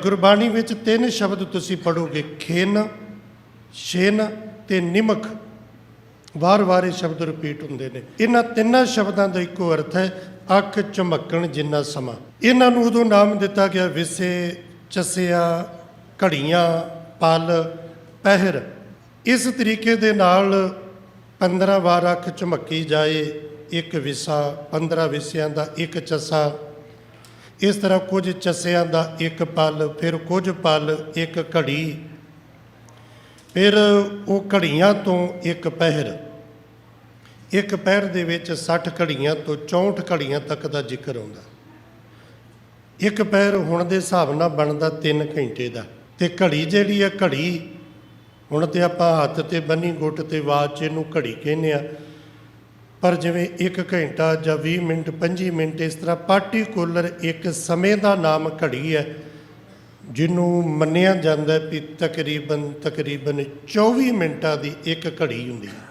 ਗੁਰਬਾਣੀ ਵਿੱਚ ਤਿੰਨ ਸ਼ਬਦ ਤੁਸੀਂ ਪੜੋਗੇ ਖੇਨ, ਛੇਨ ਤੇ ਨਿਮਕ ਵਾਰ-ਵਾਰ ਇਹ ਸ਼ਬਦ ਰਿਪੀਟ ਹੁੰਦੇ ਨੇ। ਇਹਨਾਂ ਤਿੰਨਾਂ ਸ਼ਬਦਾਂ ਦਾ ਇੱਕੋ ਅਰਥ ਹੈ, ਅੱਖ ਝਮਕਣ ਜਿੰਨਾ ਸਮਾਂ। ਇਹਨਾਂ ਨੂੰ ਉਦੋਂ ਨਾਮ ਦਿੱਤਾ ਗਿਆ, ਵਿਸੇ, ਚਸਿਆ, ਘੜੀਆਂ, ਪਲ, ਪਹਿਰ। ਇਸ ਤਰੀਕੇ ਦੇ ਨਾਲ 15 ਵਾਰ ਅੱਖ ਝਮਕੀ ਜਾਏ, ਇੱਕ ਵਿਸਾ 15 ਵਿਸਿਆਂ ਦਾ ਇੱਕ ਚਸਾ ਇਸ ਤਰ੍ਹਾਂ ਕੁਝ ਚਸਿਆਂ ਦਾ ਇੱਕ ਪਲ, ਫਿਰ ਕੁਝ ਪਲ ਇੱਕ ਘੜੀ। ਫਿਰ ਉਹ ਘੜੀਆਂ ਤੋਂ ਇੱਕ ਪਹਿਰ। ਇੱਕ ਪਹਿਰ ਦੇ ਵਿੱਚ 60 ਘੜੀਆਂ ਤੋਂ 64 ਘੜੀਆਂ ਤੱਕ ਦਾ ਜ਼ਿਕਰ ਆਉਂਦਾ ਇੱਕ ਪਹਿਰ ਹੁਣ ਦੇ ਹਿਸਾਬ ਨਾਲ ਬਣਦਾ 3 ਘੰਟੇ ਦਾ। ਤੇ ਘੜੀ ਜਿਹੜੀ ਹੈ ਘੜੀ, ਹੁਣ ਤੇ ਆਪਾਂ ਹੱਥ ਤੇ ਬੰਨੀ, ਗੁੱਟ ਤੇ ਵਾਚ ਇਹਨੂੰ ਘੜੀ ਕਹਿੰਦੇ ਆ। ਪਰ ਜਿਵੇਂ 1 ਘੰਟਾ ਜਾਂ 20 ਮਿੰਟ 25 ਮਿੰਟ ਇਸ ਤਰ੍ਹਾਂ ਪਾਰਟਿਕੂਲਰ ਇੱਕ ਸਮੇਂ ਦਾ ਨਾਮ ਘੜੀ ਹੈ, ਜਿਹਨੂੰ ਮੰਨਿਆ ਜਾਂਦਾ ਵੀ ਤਕਰੀਬਨ ਤਕਰੀਬਨ 24 ਮਿੰਟਾਂ ਦੀ ਇੱਕ ਘੜੀ ਹੁੰਦੀ ਹੈ।